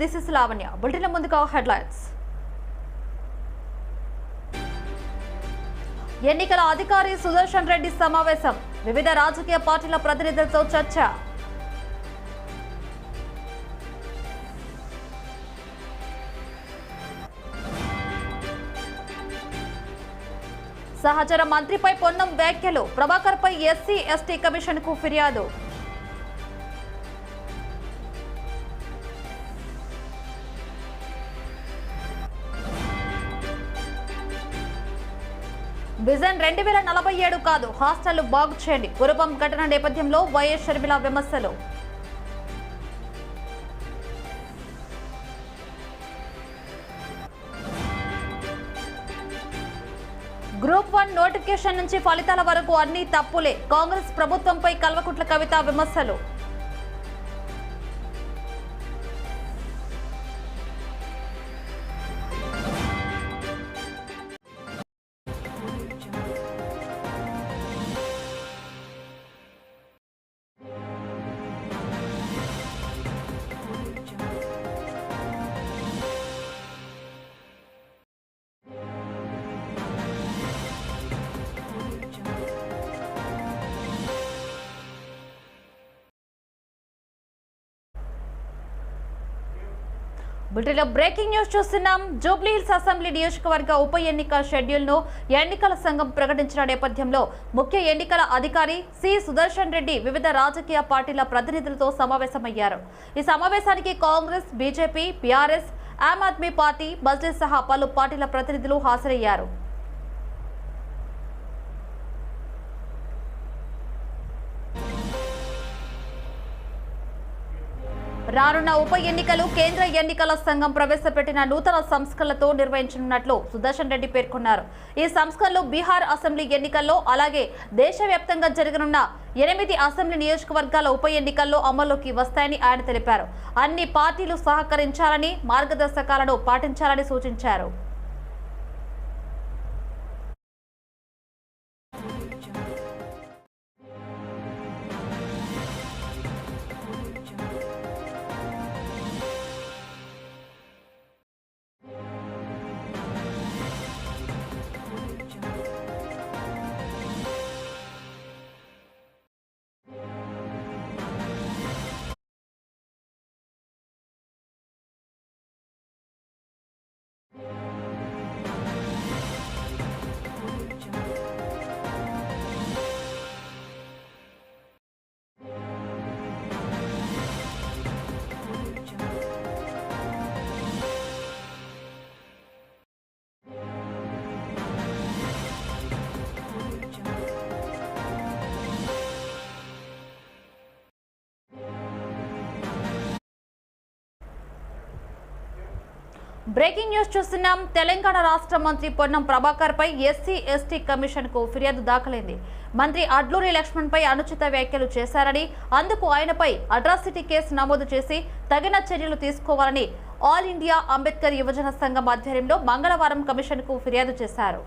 This is Lavanya bulletin ముందుగా headlines ఎన్నికల అధికారి సుదర్శన్ రెడ్డి సమావేశం. వివిధ రాజకీయ పార్టీల ప్రతినిధులతో చర్చ. సహచర మంత్రిపై పొన్నం వ్యాఖ్యలు. ప్రభాకర్ పై ఎస్సీ ఎస్టీ కమిషన్కు ఫిర్యాదు. విజన్ రెండు వేల నలభై ఏడు కాదు. హాస్టళ్ళు బాగు చేయండి. గురుపం ఘటన నేపథ్యంలో వైఎస్ షర్మిల విమర్శలు. గ్రూప్ వన్ నోటిఫికేషన్ నుంచి ఫలితాల వరకు అన్ని తప్పులే. కాంగ్రెస్ ప్రభుత్వంపై కల్వకుట్ల కవిత విమర్శలు. బులెటిన్లో బ్రేకింగ్ న్యూస్ చూస్తున్నాం. జూబ్లీ హిల్స్ అసెంబ్లీ నియోజకవర్గ ఉప ఎన్నిక షెడ్యూల్ను ఎన్నికల సంఘం ప్రకటించిన నేపథ్యంలో ముఖ్య ఎన్నికల అధికారి సి. సుదర్శన్ రెడ్డి వివిధ రాజకీయ పార్టీల ప్రతినిధులతో సమావేశమయ్యారు. ఈ సమావేశానికి Congress BJP BRS Aam Aadmi party Majlis సహా పలు పార్టీల ప్రతినిధులు హాజరయ్యారు. రానున్న ఉప ఎన్నికలు కేంద్ర ఎన్నికల సంఘం ప్రవేశపెట్టిన నూతన సంస్కరణలతో నిర్వహించనున్నట్లు సుదర్శన్ రెడ్డి పేర్కొన్నారు. ఈ సంస్కరణలు బీహార్ అసెంబ్లీ ఎన్నికల్లో అలాగే దేశవ్యాప్తంగా జరగనున్న ఎనిమిది అసెంబ్లీ నియోజకవర్గాల ఉప ఎన్నికల్లో అమల్లోకి వస్తాయని ఆయన తెలిపారు. అన్ని పార్టీలు సహకరించాలని మార్గదర్శకాలను పాటించాలని సూచించారు. బ్రేకింగ్ న్యూస్ చూస్తున్నాం. తెలంగాణ రాష్ట్ర మంత్రి పొన్నం ప్రభాకర్ పై ఎస్సీ ఎస్టీ కమిషన్కు ఫిర్యాదు దాఖలైంది. మంత్రి అడ్లూరి లక్ష్మణ్ పై అనుచిత వ్యాఖ్యలు చేశారని అందుకు ఆయనపై అట్రాసిటీ కేసు నమోదు చేసి తగిన చర్యలు తీసుకోవాలని ఆల్ ఇండియా అంబేద్కర్ యువజన సంఘం ఆధ్వర్యంలో మంగళవారం కమిషన్కు ఫిర్యాదు చేశారు.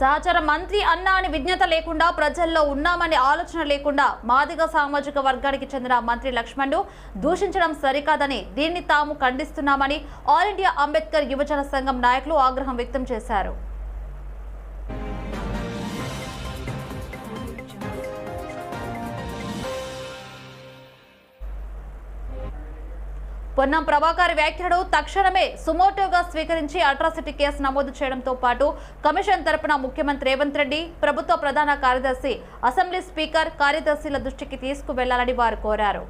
సహచర మంత్రి అన్నా అని విజ్ఞత లేకుండా ప్రజల్లో ఉన్నామనే ఆలోచన లేకుండా మాదిగ సామాజిక వర్గానికి చెందిన మంత్రి లక్ష్మణ్ను దూషించడం సరికాదని దీన్ని తాము ఖండిస్తున్నామని ఆల్ ఇండియా అంబేద్కర్ యువజన సంఘం నాయకులు ఆగ్రహం వ్యక్తం చేశారు. పొన్నం ప్రభాకర్ వ్యాఖ్యలు తక్షణమే సుమోటోగా స్వీకరించి అట్రాసిటీ కేసు నమోదు చేయడంతో పాటు కమిషన్ తరపున ముఖ్యమంత్రి రేవంత్ రెడ్డి ప్రభుత్వ ప్రధాన కార్యదర్శి అసెంబ్లీ స్పీకర్ కార్యదర్శిల దృష్టికి తీసుకువెళ్ళాలని వారు కోరారు.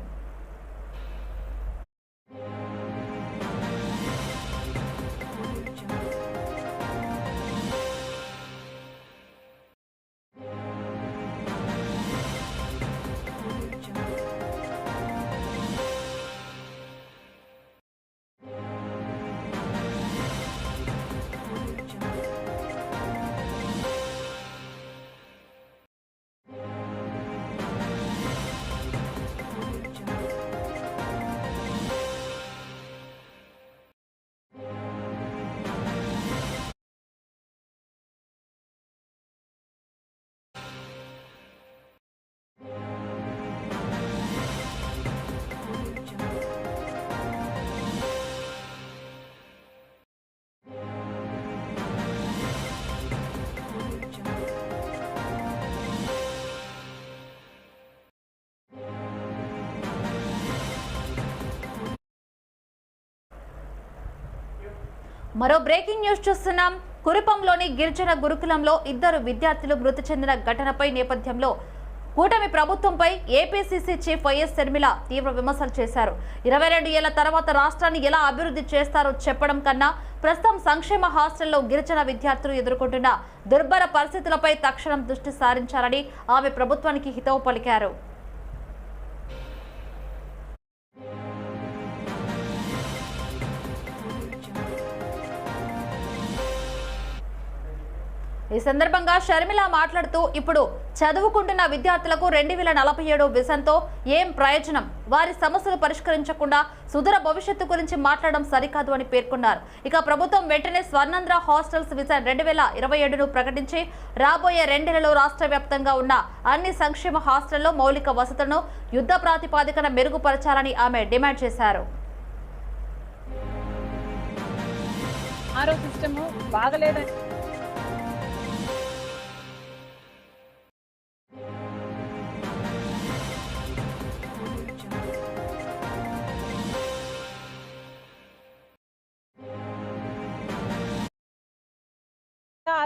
మరో బ్రేకింగ్ న్యూస్ చూస్తున్నాం. కురుపంలోని గిరిజన గురుకులంలో ఇద్దరు విద్యార్థులు మృతి చెందిన ఘటనపై నేపథ్యంలో కూటమి ప్రభుత్వంపై ఏపీసీసీ చీఫ్ వైఎస్ శర్మిల తీవ్ర విమర్శలు చేశారు. ఇరవై రెండు ఏళ్ళ తర్వాత రాష్ట్రాన్ని ఎలా అభివృద్ధి చేస్తారో చెప్పడం కన్నా ప్రస్తుతం సంక్షేమ హాస్టల్లో గిరిజన విద్యార్థులు ఎదుర్కొంటున్న దుర్భర పరిస్థితులపై తక్షణం దృష్టి సారించాలని ఆమె ప్రభుత్వానికి హితవు పలికారు. ఈ సందర్భంగా షర్మిల మాట్లాడుతూ ఇప్పుడు చదువుకుంటున్న విద్యార్థులకు రెండు వేల నలభై ఏడు విజన్తో ఏం ప్రయోజనం? వారి సమస్యలు పరిష్కరించకుండా సుదూర భవిష్యత్తు గురించి మాట్లాడడం సరికాదు అని పేర్కొన్నారు. ఇక ప్రభుత్వం వెంటనే స్వర్ణంధ్ర హాస్టల్స్ విజన్ రెండు వేల ఇరవై ఏడును ప్రకటించి రాబోయే రెండేళ్ళలో రాష్ట్ర వ్యాప్తంగా ఉన్న అన్ని సంక్షేమ హాస్టల్లో మౌలిక వసతులను యుద్ధ ప్రాతిపాదికన మెరుగుపరచాలని ఆమె డిమాండ్ చేశారు. ఆరో సిస్టమ్ బాగలేదని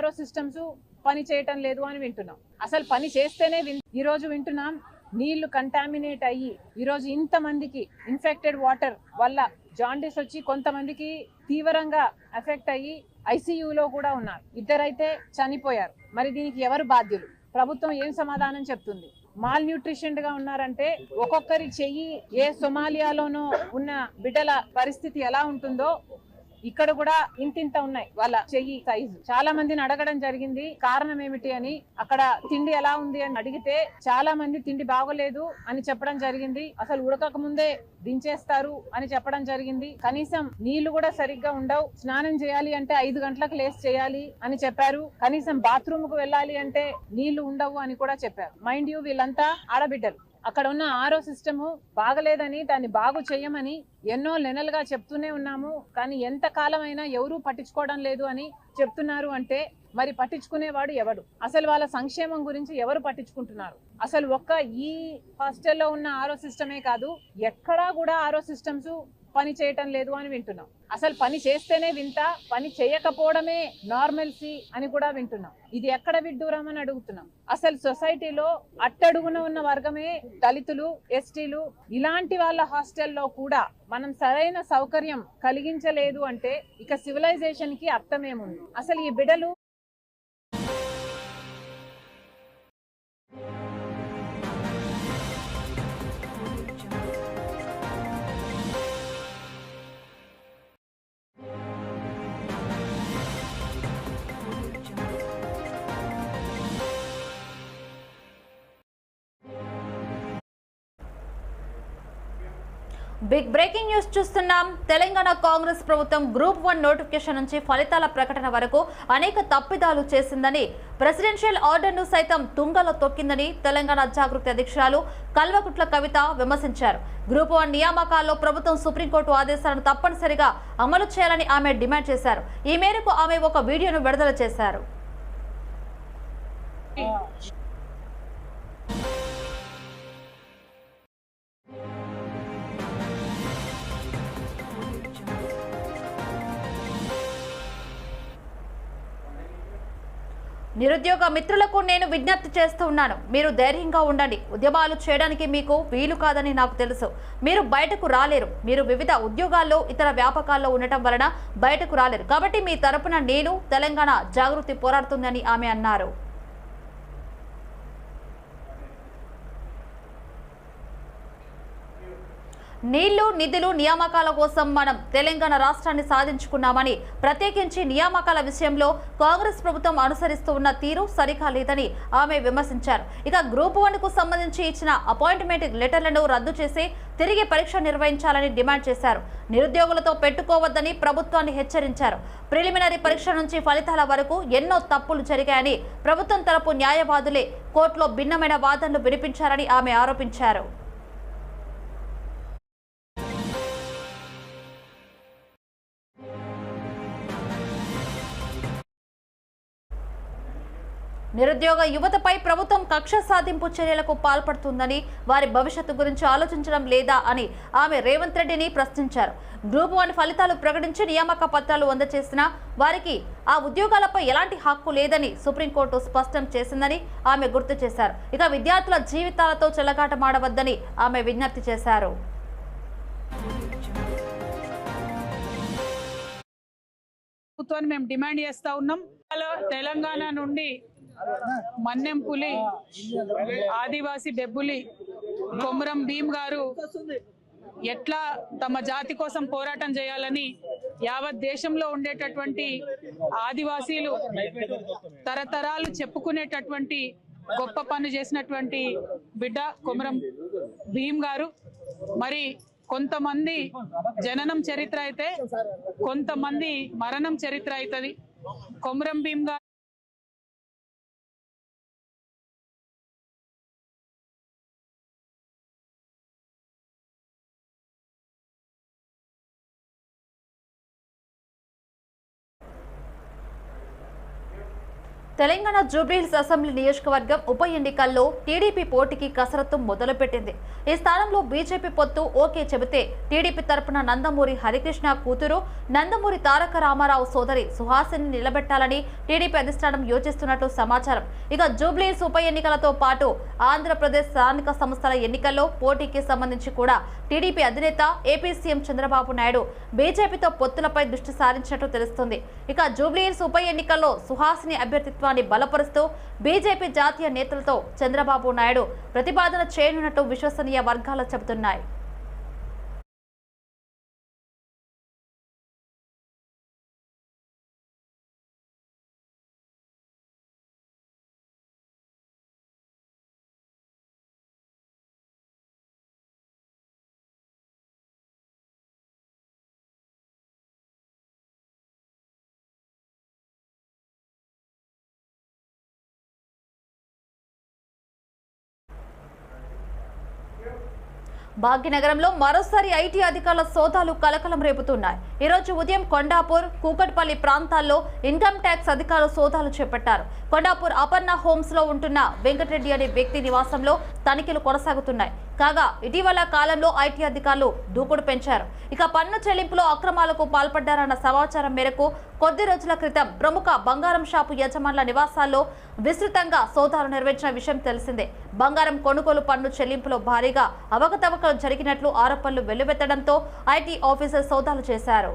ఆర్ఓ సిస్టమ్స్ పని చేయటం లేదు అని వింటున్నాం. అసలు పని చేస్తేనే విన్ ఈ రోజు వింటున్నాం నీళ్ళు కంటామినేట్ అయ్యి ఈ రోజు ఇంత మందికి ఇన్ఫెక్టెడ్ వాటర్ వల్ల జాండీస్ వచ్చి కొంతమందికి తీవ్రంగా ఎఫెక్ట్ అయ్యి ఐసీయూలో కూడా ఉన్నారు. ఇద్దరైతే చనిపోయారు. మరి దీనికి ఎవరు బాధ్యులు? ప్రభుత్వం ఏం సమాధానం చెప్తుంది? మాల్ న్యూట్రిషన్గా ఉన్నారంటే ఒక్కొక్కరి చెయ్యి ఏ సొమాలియాలోనో ఉన్న బిడ్డల పరిస్థితి ఎలా ఉంటుందో ఇక్కడ కూడా ఇంతింత ఉన్నాయి వాళ్ళ చెయ్యి సైజు చాలా మందిని అడగడం జరిగింది కారణం ఏమిటి అని. అక్కడ తిండి ఎలా ఉంది అని అడిగితే చాలా మంది తిండి బాగోలేదు అని చెప్పడం జరిగింది. అసలు ఉడకక ముందే దించేస్తారు అని చెప్పడం జరిగింది. కనీసం నీళ్ళు కూడా సరిగ్గా ఉండవు. స్నానం చేయాలి అంటే ఐదు గంటలకు లేస్ చేయాలి అని చెప్పారు. కనీసం బాత్రూమ్కు వెళ్ళాలి అంటే నీళ్ళు ఉండవు అని కూడా చెప్పారు. మైండ్ యూ వీళ్ళంతా ఆడబిడ్డలు. అక్కడ ఉన్న ఆరో సిస్టము బాగలేదని దాన్ని బాగు చేయమని ఎన్నో నెలలుగా చెప్తూనే ఉన్నాము. కానీ ఎంత కాలమైనా ఎవరూ పట్టించుకోవడం లేదు అని చెప్తున్నారు అంటే మరి పట్టించుకునేవాడు ఎవడు? అసలు వాళ్ళ సంక్షేమం గురించి ఎవరు పట్టించుకుంటున్నారు? అసలు ఒక్క ఈ హాస్టల్లో ఉన్న ఆరో సిస్టమే కాదు ఎక్కడా కూడా ఆరో సిస్టమ్స్ పని చేయటం లేదు అని వింటున్నాం. అసలు పని చేస్తేనే వింత పని చేయకపోవడమే నార్మల్సీ అని కూడా వింటున్నాం. ఇది ఎక్కడ విడ్డూరం అని అడుగుతున్నాం. అసలు సొసైటీలో అట్టడుగున ఉన్న వర్గమే దళితులు ఎస్టీలు ఇలాంటి వాళ్ళ హాస్టల్లో కూడా మనం సరైన సౌకర్యం కలిగించలేదు అంటే ఇక సివిలైజేషన్కి అర్థమేముంది? అసలు ఈ బిడలు బిగ్ బ్రేకింగ్ న్యూస్ చూస్తున్నాం. తెలంగాణ కాంగ్రెస్ ప్రభుత్వం గ్రూప్ వన్ నోటిఫికేషన్ నుంచి ఫలితాల ప్రకటన వరకు అనేక తప్పిదాలు చేసిందని ప్రెసిడెన్షియల్ ఆర్డర్ను సైతం తుంగలో తొక్కిందని తెలంగాణ జాగృతి అధ్యక్షురాలు కల్వకుట్ల కవిత విమర్శించారు. గ్రూప్ వన్ నియామకాల్లో ప్రభుత్వం సుప్రీంకోర్టు ఆదేశాలను తప్పనిసరిగా అమలు చేయాలని ఆమె డిమాండ్ చేశారు. ఈ మేరకు ఆమె ఒక వీడియోను విడుదల చేశారు. నిరుద్యోగ మిత్రులకు నేను విజ్ఞప్తి చేస్తూ ఉన్నాను. మీరు ధైర్యంగా ఉండండి. ఉద్యమాలు చేయడానికి మీకు వీలు కాదని నాకు తెలుసు. మీరు బయటకు రాలేరు. మీరు వివిధ ఉద్యోగాల్లో ఇతర వ్యాపకాల్లో ఉండటం వలన బయటకు రాలేరు. కాబట్టి మీ తరపున నేను తెలంగాణ జాగృతి పోరాడుతుందని ఆమె అన్నారు. నీళ్ళు నిధులు నియామకాల కోసం మనం తెలంగాణ రాష్ట్రాన్ని సాధించుకున్నామని ప్రత్యేకించి నియామకాల విషయంలో కాంగ్రెస్ ప్రభుత్వం అనుసరిస్తూ ఉన్న తీరు సరికాలేదని ఆమె విమర్శించారు. ఇక గ్రూప్ వన్కు సంబంధించి ఇచ్చిన అపాయింట్మెంట్ లెటర్లను రద్దు చేసి తిరిగి పరీక్ష నిర్వహించాలని డిమాండ్ చేశారు. నిరుద్యోగులతో పెట్టుకోవద్దని ప్రభుత్వాన్ని హెచ్చరించారు. ప్రిలిమినరీ పరీక్ష నుంచి ఫలితాల వరకు ఎన్నో తప్పులు జరిగాయని ప్రభుత్వం తరపు న్యాయవాదులే కోర్టులో భిన్నమైన వాదనలు వినిపించారని ఆమె ఆరోపించారు. నిరుద్యోగ యువతపై ప్రభుత్వం కక్ష సాధింపు చర్యలకు పాల్పడుతుందని వారి భవిష్యత్తు గురించి ఆలోచించడం లేదా అని ఆమె రేవంత్ రెడ్డిని ప్రశ్నించారు. గ్రూప్ వన్ ఫలితాలు ప్రకటించి నియామక పత్రాలు అందచేసిన వారికి ఆ ఉద్యోగాలపై ఎలాంటి హక్కు లేదని సుప్రీంకోర్టు స్పష్టం చేసిందని ఆమె గుర్తు చేశారు. ఇక విద్యార్థుల జీవితాలతో చెలగాటమాడవద్దని ఆమె విజ్ఞప్తి చేశారు. ప్రభుత్వాన్ని మేము డిమాండ్ చేస్తా ఉన్నాం. తెలంగాణ నుండి మన్నెం పులి ఆదివాసి బెబ్బులి కొమురం భీం గారు ఎట్లా తమ జాతి కోసం పోరాటం చేయాలని యావత్ దేశంలో ఉండేటటువంటి ఆదివాసీలు తరతరాలు చెప్పుకునేటటువంటి గొప్ప పని చేసినటువంటి బిడ్డ కొమురం భీం గారు. మరి కొంతమంది జననం చరిత్ర అయితే కొంతమంది మరణం చరిత్ర అవుతుంది. కొమురం భీమ్ గారు తెలంగాణ జూబ్లీహిల్స్ అసెంబ్లీ నియోజకవర్గం ఉప ఎన్నికల్లో టీడీపీ పోటీకి కసరత్తు మొదలుపెట్టింది. ఈ స్థానంలో బీజేపీ పొత్తు ఓకే చెబితే టీడీపీ తరపున నందమూరి హరికృష్ణ కూతురు నందమూరి తారక రామారావు సోదరి సుహాసిని నిలబెట్టాలని టీడీపీ అధిష్టానం యోచిస్తున్నట్లు సమాచారం. ఇక జూబ్లీహిల్స్ ఉప ఎన్నికలతో పాటు ఆంధ్రప్రదేశ్ స్థానిక సంస్థల ఎన్నికల్లో పోటీకి సంబంధించి కూడా టీడీపీ అధినేత ఏపీ సీఎం చంద్రబాబు నాయుడు బీజేపీతో పొత్తులపై దృష్టి సారించినట్లు తెలుస్తుంది. ఇక జూబ్లీహిల్స్ ఉప ఎన్నికల్లో సుహాసిని ప్రభుత్వాన్ని బలపరుస్తూ బీజేపీ జాతీయ నేతలతో చంద్రబాబు నాయుడు ప్రతిపాదన చేయనున్నట్టు విశ్వసనీయ వర్గాలు చెబుతున్నాయి. భాగ్యనగరంలో మరోసారి ఐటీ అధికారుల సోదాలు కలకలం రేపుతున్నాయి. ఈ రోజు ఉదయం కొండాపూర్ కూకట్పల్లి ప్రాంతాల్లో ఇన్కమ్ ట్యాక్స్ అధికారులు సోదాలు చేపట్టారు. కొండాపూర్ అపర్ణ హోమ్స్లో ఉంటున్న వెంకటరెడ్డి అనే వ్యక్తి నివాసంలో తనిఖీలు కొనసాగుతున్నాయి. కాగా ఇటీవల కాలంలో ఐటీ అధికారులు దూకుడు పెంచారు. ఇక పన్ను చెల్లింపులో అక్రమాలకు పాల్పడ్డారన్న సమాచారం మేరకు కొద్ది రోజుల క్రితం ప్రముఖ బంగారం షాపు యజమానుల నివాసాల్లో విస్తృతంగా సోదాలు నిర్వహించిన విషయం తెలిసిందే. బంగారం కొనుగోలు పన్ను చెల్లింపులో భారీగా అవకతవకలు జరిగినట్లు ఆరోపణలు వెల్లువెత్తడంతో ఐటీ ఆఫీసర్ సోదాలు చేశారు.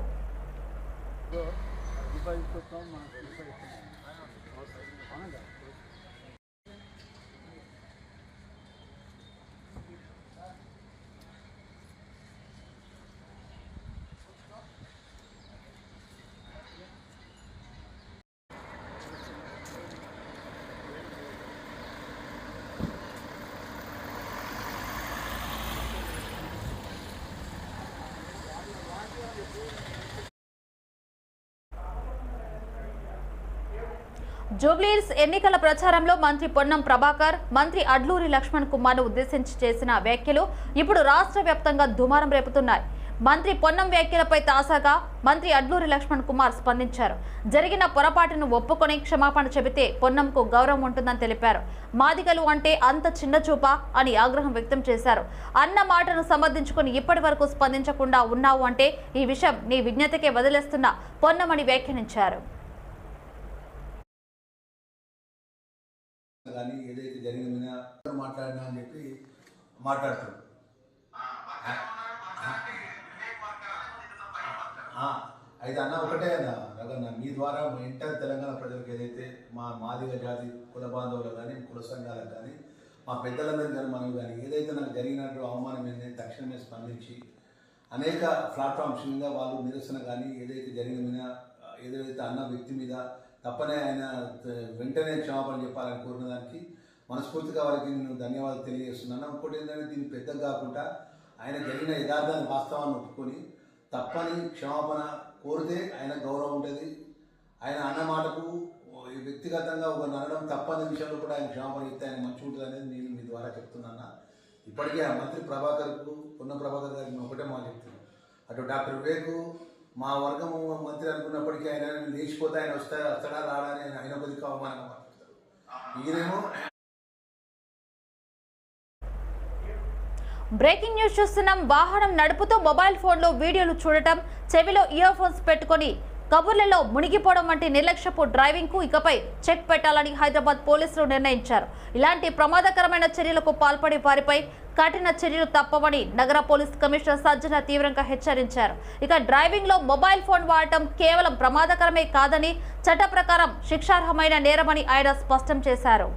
జూబ్లీహిల్స్ ఎన్నికల ప్రచారంలో మంత్రి పొన్నం ప్రభాకర్ మంత్రి అడ్లూరి లక్ష్మణ్ కుమార్ను ఉద్దేశించి చేసిన వ్యాఖ్యలు ఇప్పుడు రాష్ట్ర వ్యాప్తంగా దుమారం రేపుతున్నాయి. మంత్రి పొన్నం వ్యాఖ్యలపై తాజాగా మంత్రి అడ్లూరి లక్ష్మణ్ కుమార్ స్పందించారు. జరిగిన పొరపాటును ఒప్పుకొని క్షమాపణ చెబితే పొన్నంకు గౌరవం ఉంటుందని తెలిపారు. మాదిగలు అంటే అంత చిన్న చూపా అని ఆగ్రహం వ్యక్తం చేశారు. అన్న మాటను సమర్థించుకుని ఇప్పటి వరకు స్పందించకుండా ఉన్నావు అంటే ఈ విషయం నీ విజ్ఞతకే వదిలేస్తున్న పొన్నమని వ్యాఖ్యానించారు. కానీ ఏదైతే జరిగిన మీద మాట్లాడినా అని చెప్పి మాట్లాడతాడు. అయితే అన్న ఒకటే అన్న రగన్న మీ ద్వారా మా ఇంటర్ తెలంగాణ ప్రజలకు ఏదైతే మా మాదిగ జాతి కుల బాంధవులు కానీ కుల సంఘాలకు కానీ మా పెద్దలందరూ కానీ మనం కానీ ఏదైతే నాకు జరిగినట్టు అవమానం ఏంటంటే తక్షణమే స్పందించి అనేక ప్లాట్ఫామ్స్ మీద వాళ్ళు నిరసన కానీ ఏదైతే జరిగిన మీద ఏదైతే అన్న వ్యక్తి మీద తప్పనే ఆయన వెంటనే క్షమాపణ చెప్పాలని కోరిన దానికి మనస్ఫూర్తిగా వారికి నేను ధన్యవాదాలు తెలియజేస్తున్నాను. ఇంకోటి ఏంటంటే దీన్ని పెద్దగా కాకుండా ఆయన జరిగిన యథార్థాన్ని వాస్తవాన్ని ఒప్పుకొని తప్పని క్షమాపణ కోరితే ఆయన గౌరవం ఉంటుంది. ఆయన అన్న మాటకు ఈ వ్యక్తిగతంగా ఒక నడడం తప్పని విషయంలో కూడా ఆయన క్షమాపణ చెప్తే ఆయన మంచి ఉంటుంది అనేది నేను మీ ద్వారా చెప్తున్నాను. ఇప్పటికే ఆ మంత్రి ప్రభాకర్కు పొన్న ప్రభాకర్ గారికి ఒకటే మాట చెప్తున్నాను. అటు డాక్టర్ వివేకు మా వర్గము మంత్రి అనుకున్నప్పటికీ ఆయన లేచిపోతే ఆయన వస్తా వస్తాడా రాడా అని ఆయన కొద్దిగా అవమానంగా మాట్లాడతారు. ఈయనేమో బ్రేకింగ్ న్యూస్ చూస్తున్నాం. వాహనం నడుపుతూ మొబైల్ ఫోన్లో వీడియోలు చూడటం చెవిలో ఇయర్ ఫోన్స్ పెట్టుకొని కబుర్లలో మునిగిపోవడం వంటి నిర్లక్ష్యపు డ్రైవింగ్కు ఇకపై చెక్ పెట్టాలని హైదరాబాద్ పోలీసులు నిర్ణయించారు. ఇలాంటి ప్రమాదకరమైన చర్యలకు పాల్పడే వారిపై కఠిన చర్యలు తప్పవని నగర పోలీస్ కమిషనర్ సజ్జన తీవ్రంగా హెచ్చరించారు. ఇక డ్రైవింగ్లో మొబైల్ ఫోన్ వాడటం కేవలం ప్రమాదకరమే కాదని చట్ట ప్రకారం శిక్షార్హమైన నేరమని ఆయన స్పష్టం చేశారు.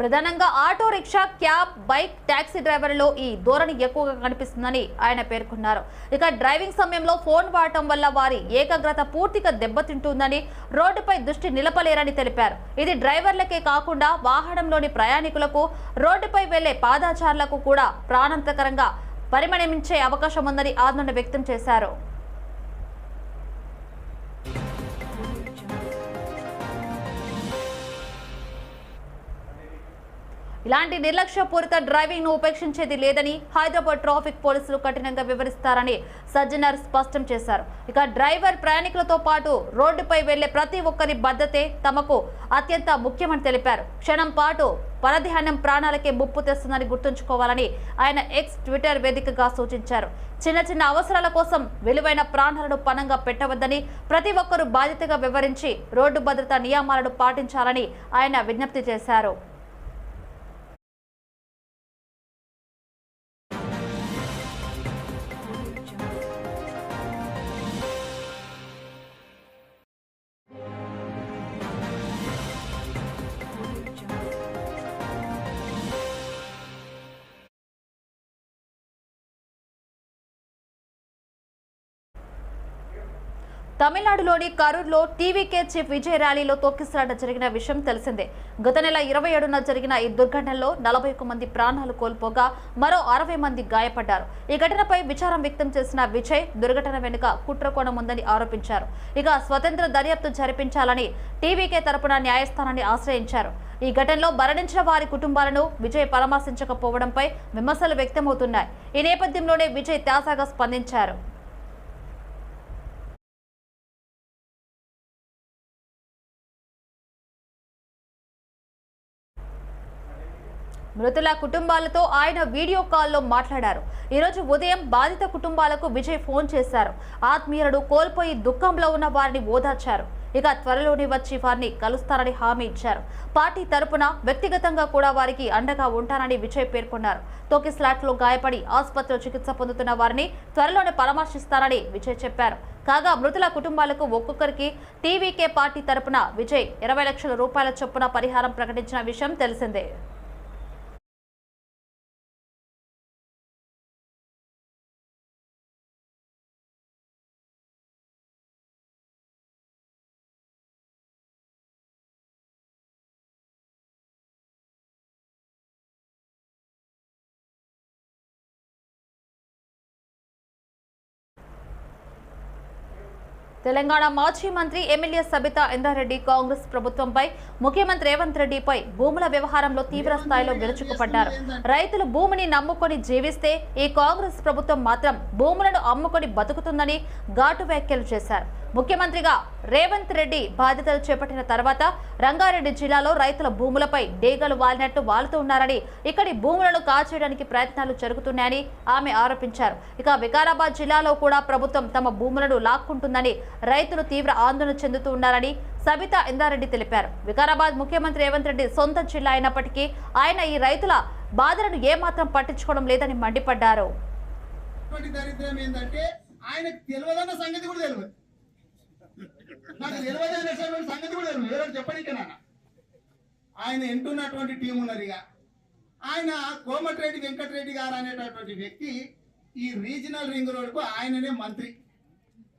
ప్రధానంగా auto rickshaw cab bike taxi డ్రైవర్లలో ఈ ధోరణి ఎక్కువగా కనిపిస్తుందని ఆయన పేర్కొన్నారు. ఇక డ్రైవింగ్ సమయంలో ఫోన్ వాడటం వల్ల వారి ఏకాగ్రత పూర్తిగా దెబ్బతింటుందని రోడ్డుపై దృష్టి నిలపలేరని తెలిపారు. ఇది డ్రైవర్లకే కాకుండా వాహనంలోని ప్రయాణికులకు రోడ్డుపై వెళ్ళే పాదాచారులకు కూడా ప్రాణాంతకరంగా పరిమణించే అవకాశం ఉందని ఆందోళన వ్యక్తం చేశారు. ఇలాంటి నిర్లక్ష్యపూరిత డ్రైవింగ్ను ఉపేక్షించేది లేదని హైదరాబాద్ ట్రాఫిక్ పోలీసులు కఠినంగా వివరిస్తారని సజ్జనర్ స్పష్టం చేశారు. ఇక డ్రైవర్ ప్రయాణికులతో పాటు రోడ్డుపై వెళ్ళే ప్రతి ఒక్కరి భద్రతే తమకు అత్యంత ముఖ్యమని తెలిపారు. క్షణం పాటు పరధ్యానం ప్రాణాలకే ముప్పు తెస్తుందని గుర్తుంచుకోవాలని ఆయన ఎక్స్ ట్విట్టర్ వేదికగా సూచించారు. చిన్న చిన్న అవసరాల కోసం విలువైన ప్రాణాలను పణంగా పెట్టవద్దని ప్రతి ఒక్కరూ బాధ్యతగా వివరించి రోడ్డు భద్రతా నియమాలను పాటించాలని ఆయన విజ్ఞప్తి చేశారు. తమిళనాడులోని కరూర్లో టీవీకే చీఫ్ విజయ్ ర్యాలీలో తొక్కిసలాట జరిగిన విషయం తెలిసిందే. గత నెల ఇరవై ఏడున జరిగిన ఈ దుర్ఘటనలో నలభై ఒక్క మంది ప్రాణాలు కోల్పోగా మరో అరవై మంది గాయపడ్డారు. ఈ ఘటనపై విచారం వ్యక్తం చేసిన విజయ్ దుర్ఘటన వెనుక కుట్రకోణం ఉందని ఆరోపించారు. ఇక స్వతంత్ర దర్యాప్తు జరిపించాలని టీవీకే తరపున న్యాయస్థానాన్ని ఆశ్రయించారు. ఈ ఘటనలో మరణించిన వారి కుటుంబాలను విజయ్ పరామర్శించకపోవడంపై విమర్శలు వ్యక్తమవుతున్నాయి. ఈ నేపథ్యంలోనే విజయ్ తాజాగా స్పందించారు. మృతుల కుటుంబాలతో ఆయన వీడియో కాల్లో మాట్లాడారు. ఈరోజు ఉదయం బాధిత కుటుంబాలకు విజయ్ ఫోన్ చేశారు. ఆత్మీయులను కోల్పోయి దుఃఖంలో ఉన్న వారిని ఓదార్చారు. ఇక త్వరలోనే వచ్చి వారిని కలుస్తారని హామీ ఇచ్చారు. పార్టీ తరపున వ్యక్తిగతంగా కూడా వారికి అండగా ఉంటానని విజయ్ పేర్కొన్నారు. తోకిస్లాట్లో గాయపడి ఆసుపత్రిలో చికిత్స పొందుతున్న వారిని త్వరలోనే పరామర్శిస్తారని విజయ్ చెప్పారు. కాగా మృతుల కుటుంబాలకు ఒక్కొక్కరికి టీవీకే పార్టీ తరపున విజయ్ ఇరవై లక్షల రూపాయల చొప్పున పరిహారం ప్రకటించిన విషయం తెలిసిందే. తెలంగాణ మాజీ మంత్రి ఎమ్మెల్యే సబితా ఇందారెడ్డి కాంగ్రెస్ ప్రభుత్వంపై ముఖ్యమంత్రి రేవంత్ రెడ్డిపై భూముల వ్యవహారంలో తీవ్ర స్థాయిలో విరుచుకుపడ్డారు. రైతులు భూమిని నమ్ముకొని జీవిస్తే ఈ కాంగ్రెస్ ప్రభుత్వం మాత్రం భూములను అమ్ముకొని బతుకుతుందని ఘాటు వ్యాఖ్యలు చేశారు. ముఖ్యమంత్రిగా రేవంత్ రెడ్డి బాధ్యతలు చేపట్టిన తర్వాత రంగారెడ్డి జిల్లాలో రైతుల భూములపై డేగలు వాలినట్టు వాలుతూ ఉన్నారని ఇక్కడి భూములను కాల్చేయడానికి ప్రయత్నాలు జరుగుతున్నాయని ఆమె ఆరోపించారు. ఇక వికారాబాద్ జిల్లాలో కూడా ప్రభుత్వం తమ భూములను లాక్కుంటుందని రైతులు తీవ్ర ఆందోళన చెందుతూ ఉన్నారని సబితా ఇందారెడ్డి తెలిపారు. వికారాబాద్ ముఖ్యమంత్రి రేవంత్ రెడ్డి సొంత జిల్లా అయినప్పటికీ ఆయన ఈ రైతుల బాధలను ఏమాత్రం పట్టించుకోవడం లేదని మండిపడ్డారు. దరిద్రం ఏంటంటే ఆయనకు తెలియదన్న సంగతి కూడా తెలియదు. నాకు తెలియదు అనేటువంటి సంగతి కూడా తెలియదు ఎవరు చెప్పడానికి నాన్న. ఆయన ఎంటున్నటువంటి టీం ఉన్నారు ఇక. ఆయన కోమటిరెడ్డి వెంకటరెడ్డి గారు అనేటటువంటి వ్యక్తి ఈ రీజనల్ రింగ్ రోడ్కు ఆయననే మంత్రి.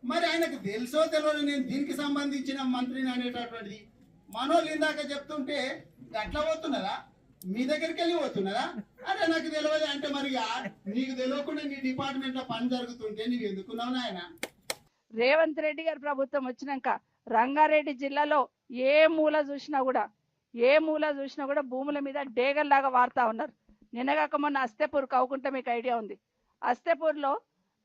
మరి ఆయనకు తెలుసో తెలియదు నేను దీనికి సంబంధించిన మంత్రిని అనేటటువంటిది. మనోళ్ళు ఇందాక చెప్తుంటే అట్లా పోతున్నదా? మీ దగ్గరికి వెళ్ళి పోతున్నదా? అరే నాకు తెలియదు అంటే మరి నీకు తెలియకుండా నీ డిపార్ట్మెంట్లో పని జరుగుతుంటే నీవు ఎందుకున్నావు నాయన? రేవంత్ రెడ్డి గారి ప్రభుత్వం వచ్చినాక రంగారెడ్డి జిల్లాలో ఏ మూల చూసినా కూడా ఏ మూల చూసినా కూడా భూముల మీద డేగల్లాగా వార్తా ఉన్నారు. నిన్నగాక మొన్న అస్తేపూర్ కవ్వుకుంటే మీకు ఐడియా ఉంది. అస్తేపూర్లో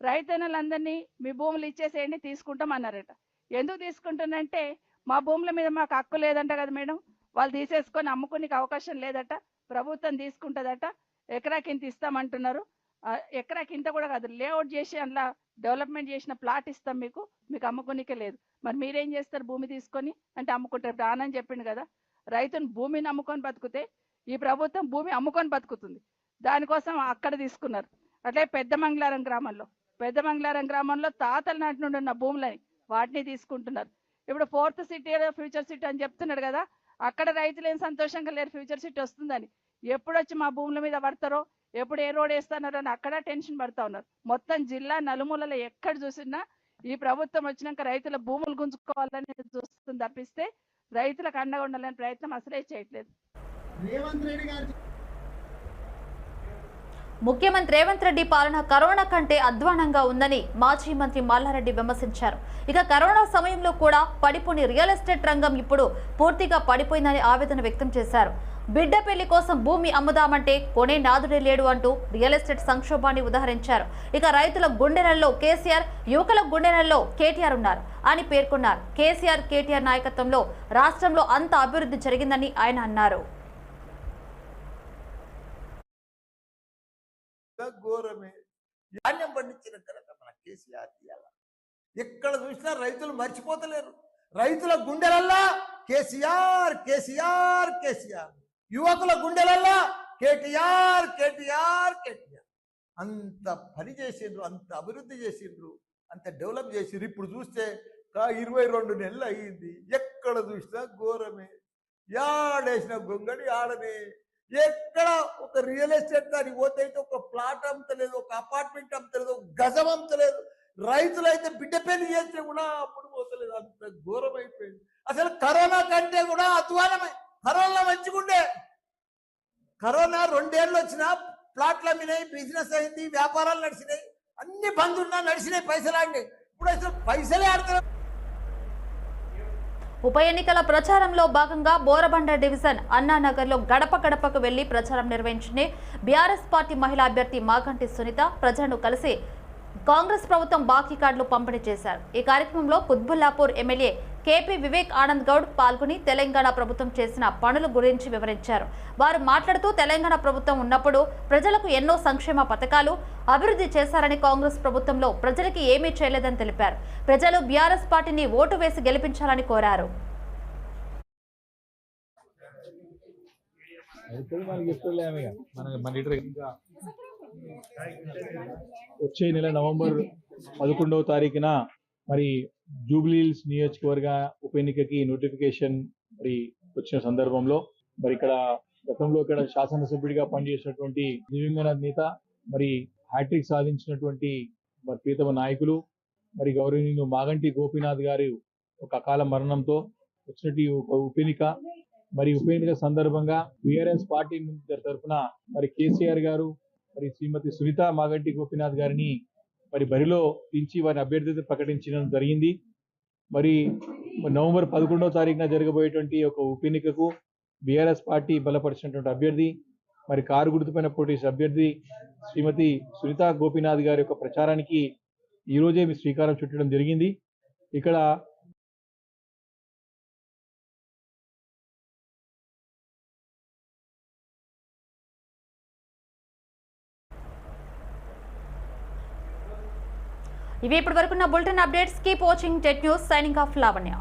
రైతన్నలందరినీ మీ భూములు ఇచ్చేసేయండి తీసుకుంటాం అన్నారట ఎందుకు తీసుకుంటున్నంటే మా భూముల మీద మాకు హక్కు లేదంట కదా మేడం. వాళ్ళు తీసేసుకొని అమ్ముకునే అవకాశం లేదట. ప్రభుత్వం తీసుకుంటుందట. ఎకరాకింత ఇస్తామంటున్నారు. ఎకరాకి ఇంత కూడా కాదు. లేఅవుట్ చేసి అందులో డెవలప్మెంట్ చేసిన ప్లాట్ ఇస్తాం మీకు మీకు అమ్ముకునికే లేదు. మరి మీరేం చేస్తారు భూమి తీసుకొని? అంటే అమ్ముకుంటారు. ఇప్పుడు ఆనని చెప్పిండు కదా రైతును భూమిని అమ్ముకొని బతికితే ఈ ప్రభుత్వం భూమి అమ్ముకొని బతుకుతుంది. దానికోసం అక్కడ తీసుకున్నారు. అట్లే పెద్ద మంగళారం గ్రామంలో పెద్ద మంగళారం గ్రామంలో తాతల నాటి నుండి ఉన్న భూములని వాటిని తీసుకుంటున్నారు. ఇప్పుడు ఫోర్త్ సిటీ ఫ్యూచర్ సిటీ అని చెప్తున్నాడు కదా అక్కడ రైతులు ఏం సంతోషంగా లేరు ఫ్యూచర్ సిటీ వస్తుందని. ఎప్పుడొచ్చి మా భూముల మీద పడతారో ఎప్పుడు ఏ రోడ్ వేస్తున్నారో అని అక్కడ టెన్షన్ పడతా ఉన్నారు. మొత్తం జిల్లా నలుమూలలో ఎక్కడ చూసినా ఈ ప్రభుత్వం వచ్చినాక రైతుల భూములు గుంజుకోవాలని చూస్తుంది తప్పిస్తే రైతులకు అండగా ఉండాలని ప్రయత్నం అసలే చేయట్లేదు. రేవంత్ రెడ్డి గారు ముఖ్యమంత్రి రేవంత్ రెడ్డి పాలన కరోనా కంటే అధ్వానంగా ఉందని మాజీ మంత్రి మల్లారెడ్డి విమర్శించారు. ఇక కరోనా సమయంలో కూడా పడిపోని రియల్ ఎస్టేట్ రంగం ఇప్పుడు పూర్తిగా పడిపోయిందని ఆవేదన వ్యక్తం చేశారు. బిడ్డ పెళ్ళి కోసం భూమి అమ్ముదామంటే కొనే నాదుడే లేడు అంటూ రియల్ ఎస్టేట్ సంక్షోభాన్ని ఉదహరించారు. ఇక రైతుల గుండెలలో కేసీఆర్ యువకుల గుండెలలో కేటీఆర్ ఉన్నారు అని పేర్కొన్నారు. కేసీఆర్ కేటీఆర్ నాయకత్వంలో రాష్ట్రంలో అంత అభివృద్ధి జరిగిందని ఆయన అన్నారు. ఘోరమే. ధాన్యం పండించిన మన కేసీఆర్ ఎక్కడ చూసినా రైతులు మర్చిపోతలేరు. రైతుల గుండెలల్లా కేసీఆర్ కేసీఆర్ కేసీఆర్. యువకుల గుండెలల్లా కేటీఆర్ కేటీఆర్ కేటీఆర్. అంత పని చేసిండ్రు అంత అభివృద్ధి చేసిండ్రు అంత డెవలప్ చేసిండ్రు. ఇప్పుడు చూస్తే కా ఇరవై రెండు నెలలు అయ్యింది ఎక్కడ చూసినా ఘోరమే. యాడేసిన గొంగడి ఆడనే. ఎక్కడ ఒక రియల్ ఎస్టేట్ దానికి పోతే అయితే ఒక ప్లాట్ అమ్మతలేదు ఒక అపార్ట్మెంట్ అమ్మతలేదు ఒక గజం అమ్మతలేదు. రైతులు అయితే బిడ్డ పెళ్ళి చేస్తే కూడా అప్పుడు పోతలేదు. అంత ఘోరమైపోయింది. అసలు కరోనా కంటే కూడా అధ్వానమే కరోనా మంచిగుండే కరోనా వచ్చినా ప్లాట్లు అమ్మినాయి బిజినెస్ అయింది వ్యాపారాలు నడిచినాయి అన్ని బంద్ ఉన్నా నడిచినాయి పైసలు ఆడినాయి. ఇప్పుడు అసలు పైసలే ఆడతారు ఉప ఎన్నికల ప్రచారంలో భాగంగా బోరబండ డివిజన్ అన్నానగర్లో గడప గడపకు వెళ్ళి ప్రచారం నిర్వహించింది బీఆర్ఎస్ పార్టీ మహిళా అభ్యర్థి మాగంటి సునీత. ప్రజలను కలిసి కాంగ్రెస్ ప్రభుత్వం బాకీ కార్డులు పంపిణీ చేశారు. ఈ కార్యక్రమంలో Quthbullapur MLA K P Vivek Anand Goud పాల్గొని తెలంగాణ ప్రభుత్వం చేసిన పనుల గురించి వివరించారు. వారు మాట్లాడుతూ తెలంగాణ ప్రభుత్వం ఉన్నప్పుడు ప్రజలకు ఎన్నో సంక్షేమ పథకాలు అభివృద్ధి చేశారని కాంగ్రెస్ ప్రభుత్వంలో ప్రజలకి ఏమీ చేయలేదని తెలిపారు. ప్రజలు బీఆర్ఎస్ పార్టీని ఓటు వేసి గెలిపించాలని కోరారు. వచ్చే నెల నవంబర్ పదకొండవ తారీఖున మరి జూబ్లీహిల్స్ నియోజకవర్గ ఉప ఎన్నికకి నోటిఫికేషన్ మరి వచ్చిన సందర్భంలో మరి ఇక్కడ గతంలో ఇక్కడ శాసనసభ్యుడిగా పనిచేసినటువంటి దివ్యంగనాథ్ నేత మరి హ్యాట్రిక్ సాధించినటువంటి మరి ప్రీతమ నాయకులు మరి గౌరవనీయులు మాగంటి గోపీనాథ్ గారి ఒక అకాల మరణంతో వచ్చినట్టు ఒక ఉప ఎన్నిక మరి ఉప ఎన్నిక సందర్భంగా బిఆర్ఎస్ పార్టీ తరఫున మరి కేసీఆర్ గారు మరి శ్రీమతి సునీత మాగంటి గోపీనాథ్ గారిని మరి బరిలో దించి వారి అభ్యర్థిని ప్రకటించడం జరిగింది. మరి నవంబర్ పదకొండవ తారీఖున జరగబోయేటువంటి ఒక ఉప ఎన్నికకు బీఆర్ఎస్ పార్టీ బలపరిచినటువంటి అభ్యర్థి మరి కారు గుర్తుపైన పోటీ అభ్యర్థి శ్రీమతి సునీత గోపీనాథ్ గారి యొక్క ప్రచారానికి ఈరోజే మీ శ్రీకారం చుట్టడం జరిగింది. ఇక్కడ ఇవి ఇప్పటి వరకున్న bulletin updates keep watching Tet news signing off Lavanya.